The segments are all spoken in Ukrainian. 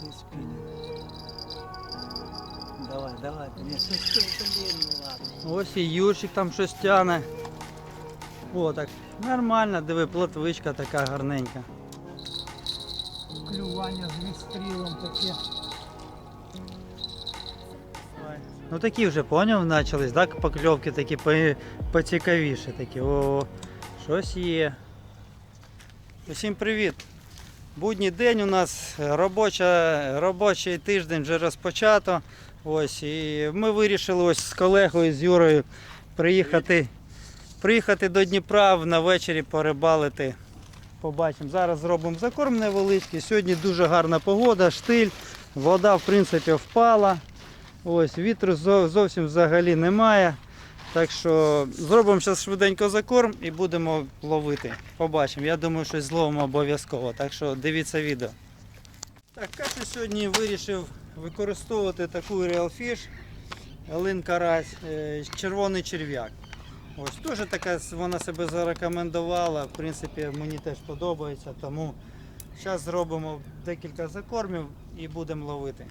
цей спінінг. Давай, давай, не. Ось і Юрчик там щось тяне. О, так нормально, диви, плотвичка така гарненька. Клювання з відстрілом таке. Ну такі вже поняв, почались, так? Покльовки такі по- поцікавіші такі. О, щось є. Усім привіт. Будній день у нас робоча, робочий тиждень вже розпочато. Ось, і ми вирішили ось з колегою, з Юрою приїхати, приїхати до Дніпра на вечері порибалити. Побачимо. Зараз зробимо закорм невеличкий. Сьогодні дуже гарна погода, штиль, вода в принципі впала. Ось, вітру зовсім взагалі немає. Так що зробимо зараз швиденько закорм і будемо ловити. Побачимо. Я думаю, щось зловимо обов'язково. Так що дивіться відео. Так, кашу сьогодні вирішив використовувати таку Real Fish, Елин Карась, е, червоний черв'як. Ось теж така вона себе зарекомендувала. В принципі, мені теж подобається, тому зараз зробимо декілька закормів і будемо ловити.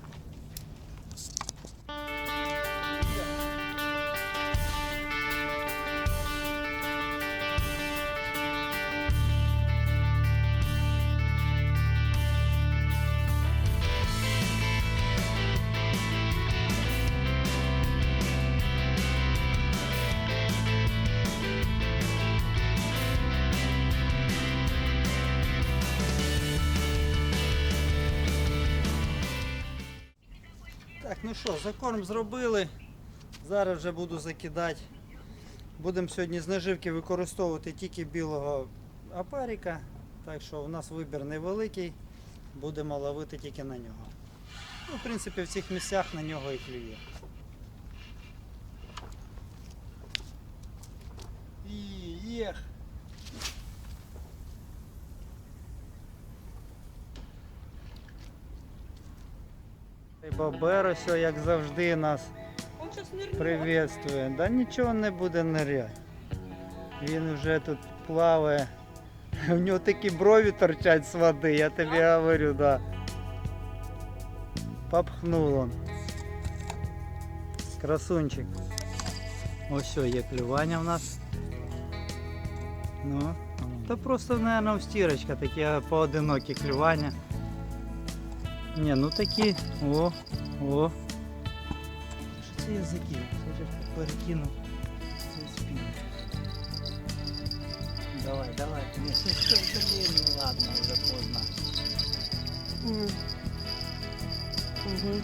Так, ну що, закорм зробили. Зараз вже буду закидати. Будемо сьогодні з наживки використовувати тільки білого апаріка. Так що у нас вибір невеликий. Будемо ловити тільки на нього. Ну, в принципі, в цих місцях на нього і клює. І! Бобер ось, як завжди, нас приветствує. Да нічого не буде ниряти. Він вже тут плаває. У нього такі брові торчать з води, я тобі говорю, да. Попхнув он. Красунчик. Ось є клювання в нас. Ну, та просто, мабуть, стірочка, такі поодинокі клювання. Ні, ну такі. О, о. Що це я закинув? Це ж перекинув цей спін. Давай, давай, не стой, блін, ну ладно, вже поздно. Мгм. Мгм.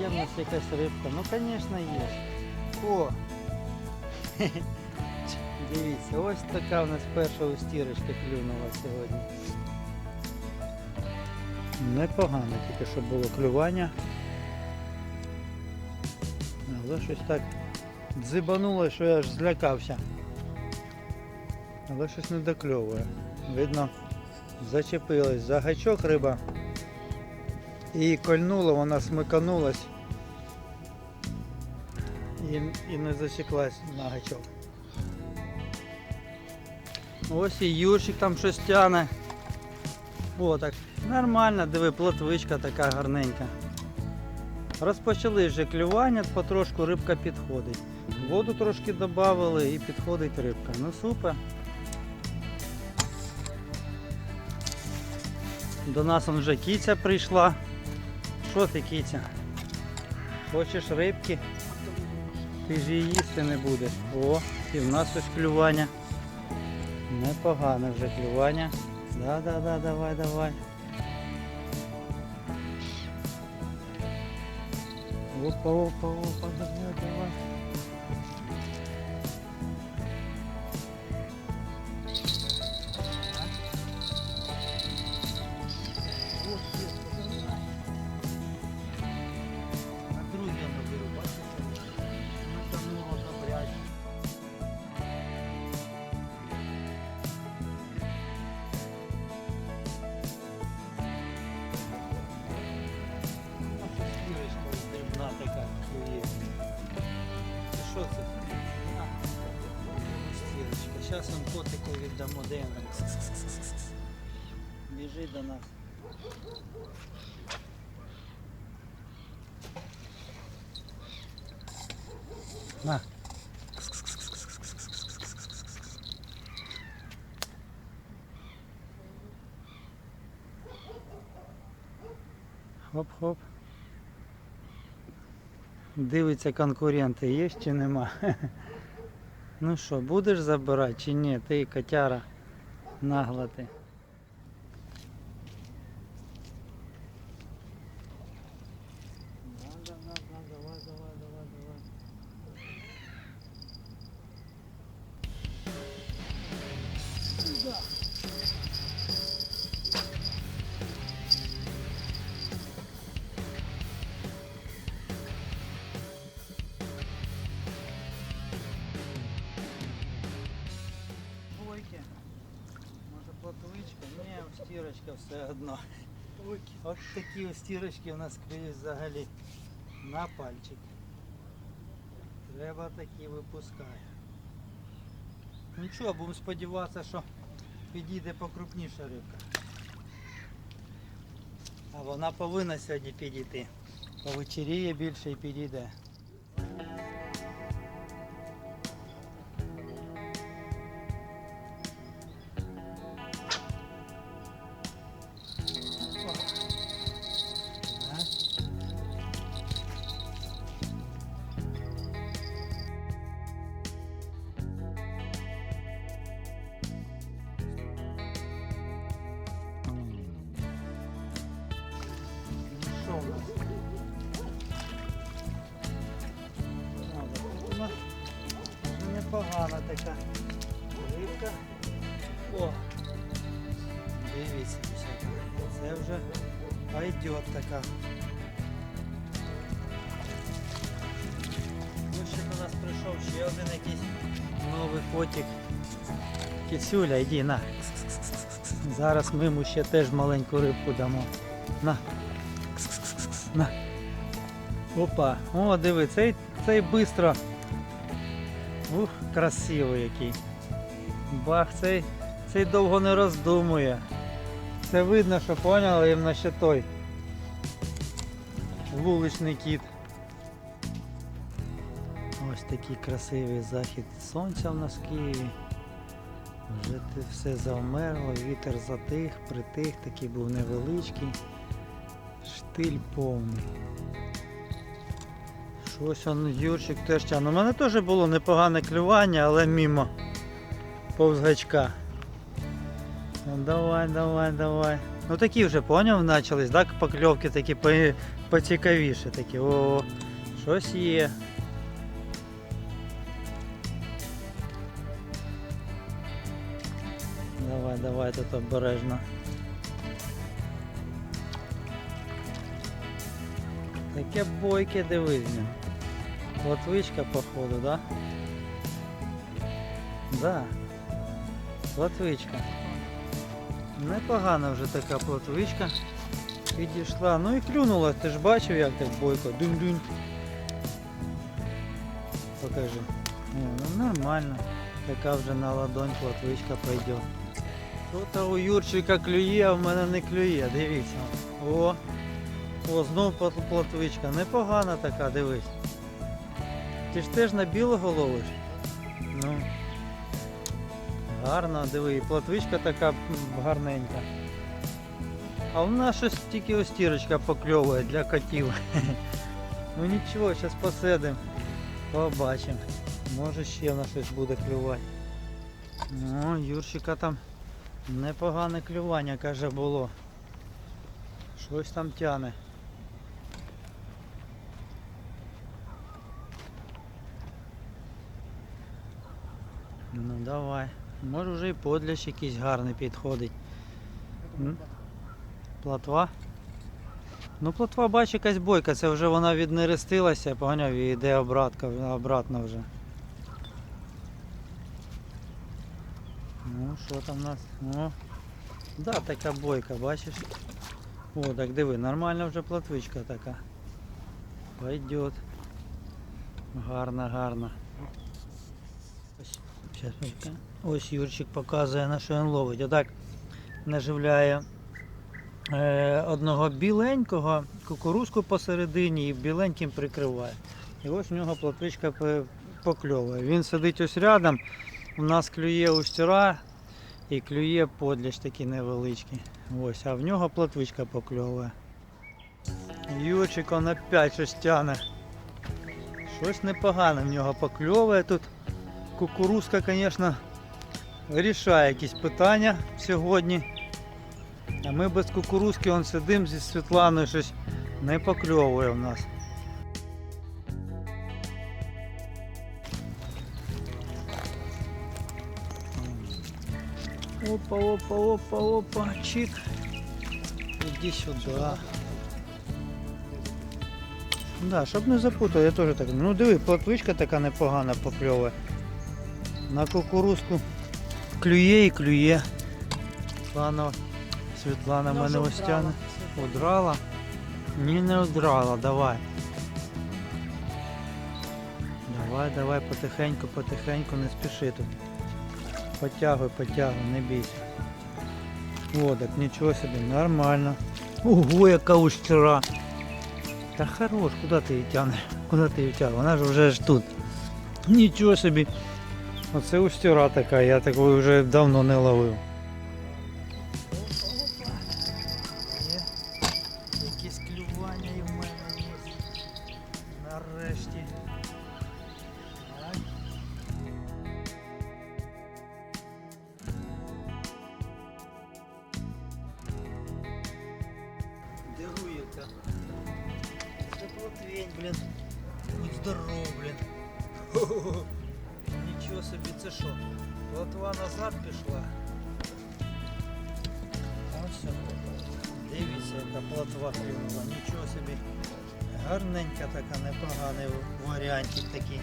Є в нас якась рибка? Ну, звісно, є. О! Дивіться, ось така у нас перша устірочка клюнула сьогодні. Непогано, тільки що було клювання. Але щось так дзибануло, що я аж злякався. Але щось не докльовує. Видно, зачепилась за гачок риба. І кольнула, вона смиканулась і, і не засіклась на гачок. Ось і Юрчик там щось тяне. О, так нормально, диви, плотвичка така гарненька. Розпочали вже клювання, потрошку рибка підходить. Воду трошки додали і підходить рибка. Ну супер. До нас вже кіця прийшла. Що ти, кіця? Хочеш рибки? Ти ж її їсти не будеш. О, і в нас ось клювання. Непогане вже клювання. Да, да, да, давай, давай. Опа, опа, опа, давай, давай. Он котику віддамо, де. Біжить до нас. На. Хоп-хоп. Дивиться конкуренти, є чи нема. Ну що, будеш забирати чи ні? Ти котяра нагла ти. Стірочка все одно. От такі стірочки у нас клюють взагалі на пальчик. Треба такі випускати. Ну Нічого, будемо сподіватися, що підійде покрупніша рибка. А вона повинна сьогодні підійти. Повечеріє більше і підійде. Непогана така рибка. О! Дивіться. Це вже пойдет така. Ось ще до нас прийшов ще один якийсь новий котик. Кисюля, йди на. Зараз ми йому ще теж маленьку рибку дамо. На. На. Опа. О, диви, цей, цей бистро. Ух, красивий який. Бах, цей, цей довго не роздумує. Це видно, що поняли, їм ще той. Вуличний кіт. Ось такий красивий захід сонця в нас в Києві. Вже все завмерло, вітер затих, притих, такий був невеличкий. Штиль повний. Щось он Юрчик теж тягне. У мене теж було непогане клювання, але мімо повз гачка. Ну давай, давай, давай. Ну такі вже поняв почались, так? Покльовки такі по- поцікавіше такі. О, щось є. Давай, давай тут обережно. Таке бойке дивись. Латвичка походу, да? Да. Платвичка. Непогана вже така платвичка. Підійшла. Ну і клюнула, ти ж бачив як так бойко. Дунь-дунь. Покажи. О, ну нормально. Така вже на ладонь платвичка пойде. Тут у Юрчика клює, а в мене не клює, дивіться. О, о, знов плат- платвичка. Непогана така, дивись. Ти ж теж на білого ловиш? Ну. Гарно, диви, платвичка така гарненька. А в нас щось тільки остірочка покльовує для котів. Ну нічого, зараз посидимо. Побачимо. Може ще на щось буде клювати. Ну, Юрчика там непогане клювання, каже, було. Щось там тяне. Ну давай. Може вже і подлящ якийсь гарний підходить. М? Платва? Ну платва бачу якась бойка, це вже вона віднерестилася, поняв, і йде обратка, обратно вже. Ну, що там у нас? О, да, така бойка, бачиш? О, так диви, нормальна вже платвичка така. Пойдет. Гарно, гарно. Сейчас, Ось Юрчик показує на що він ловить. Отак наживляє е, одного біленького, кукурузку посередині і біленьким прикриває. І ось в нього плотвичка покльовує. Він сидить ось рядом, у нас клює устюра і клює подляч такий невеличкий. Ось, а в нього плотвичка покльовує. Юрчик он опять щось тяне. Щось непогане в нього покльовує тут. Кукурузка, звісно, вирішає якісь питання сьогодні. А ми без кукурузки он сидимо зі Світланою щось не покльовує в нас. Опа, опа, опа, опа, чик. Иди сюда. Да, щоб не запутав, я теж так. Ну диви, платвичка така непогана покльовує. На кукурузку клює і клює. Світлана, Світлана мене ось тягне. Удрала? Ні, не удрала, давай. Давай, давай, потихеньку, потихеньку, не спіши тут. Потягуй, потягуй, не бійся. О, так нічого собі, нормально. Ого, яка ущера. Та хорош, куди ти її тягнеш? Куди ти її тягнеш? Вона ж вже ж тут. Нічого собі. Оце устера така, я такої вже давно не ловив. Є якісь клювання і в мене є. Нарешті. Так. Дивується. Це плотвень, блін. Будь здоров, блін. Нічого собі, це що? Плотва назад пішла. Ось. Дивіться, яка плотва клюнула. Нічого собі. Гарненька така, непоганий варіантик такий.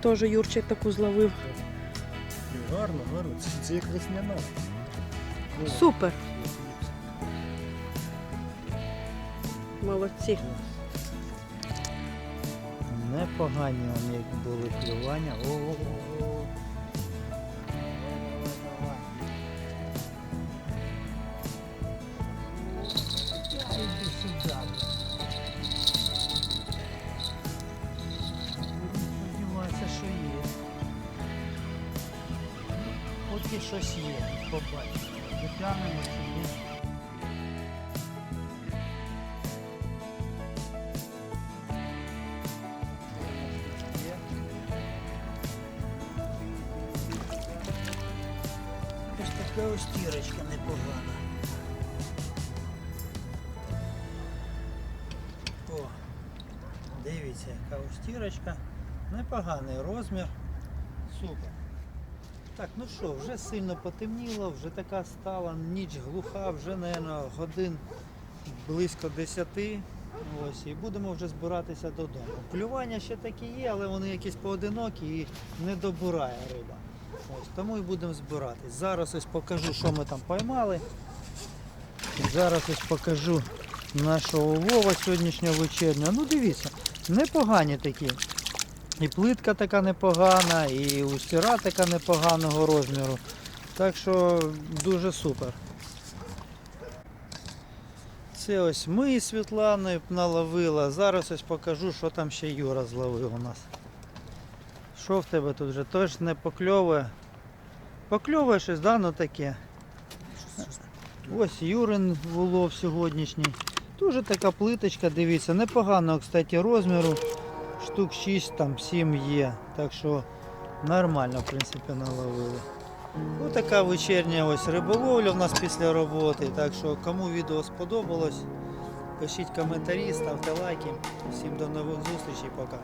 Теж Юрчик таку зловив. Гарно, гарно. Це, це як весняна. Супер. Молодці. Непогані вони як були. Іди сюди. Будемо що є. Поки щось є, побачимо. Дотягнемо чи ні. Дивіться, яка ось тірочка. Непоганий розмір. Супер. Так, ну що, вже сильно потемніло, вже така стала ніч глуха, вже, мабуть, годин близько 10. Ось, і будемо вже збиратися додому. Клювання ще такі є, але вони якісь поодинокі і не добирає риба. Ось, тому і будемо збиратись. Зараз ось покажу, що ми там поймали. Зараз ось покажу нашого Вова сьогоднішнього вечірнього. Ну дивіться, непогані такі. І плитка така непогана, і устіра така непоганого розміру. Так що дуже супер. Це ось ми із Світланою наловила. Зараз ось покажу, що там ще Юра зловив у нас. Що в тебе тут вже? Тож не покльовує. Покльовує щось, да, ну таке. Ось Юрин улов сьогоднішній. Дуже така плиточка, дивіться, непоганого, кстати, розміру. Штук 6, там 7 є. Так що нормально, в принципі, наловили. Ось така вечірня ось риболовля в нас після роботи. Так що кому відео сподобалось, пишіть коментарі, ставте лайки. Всім до нових зустрічей, пока.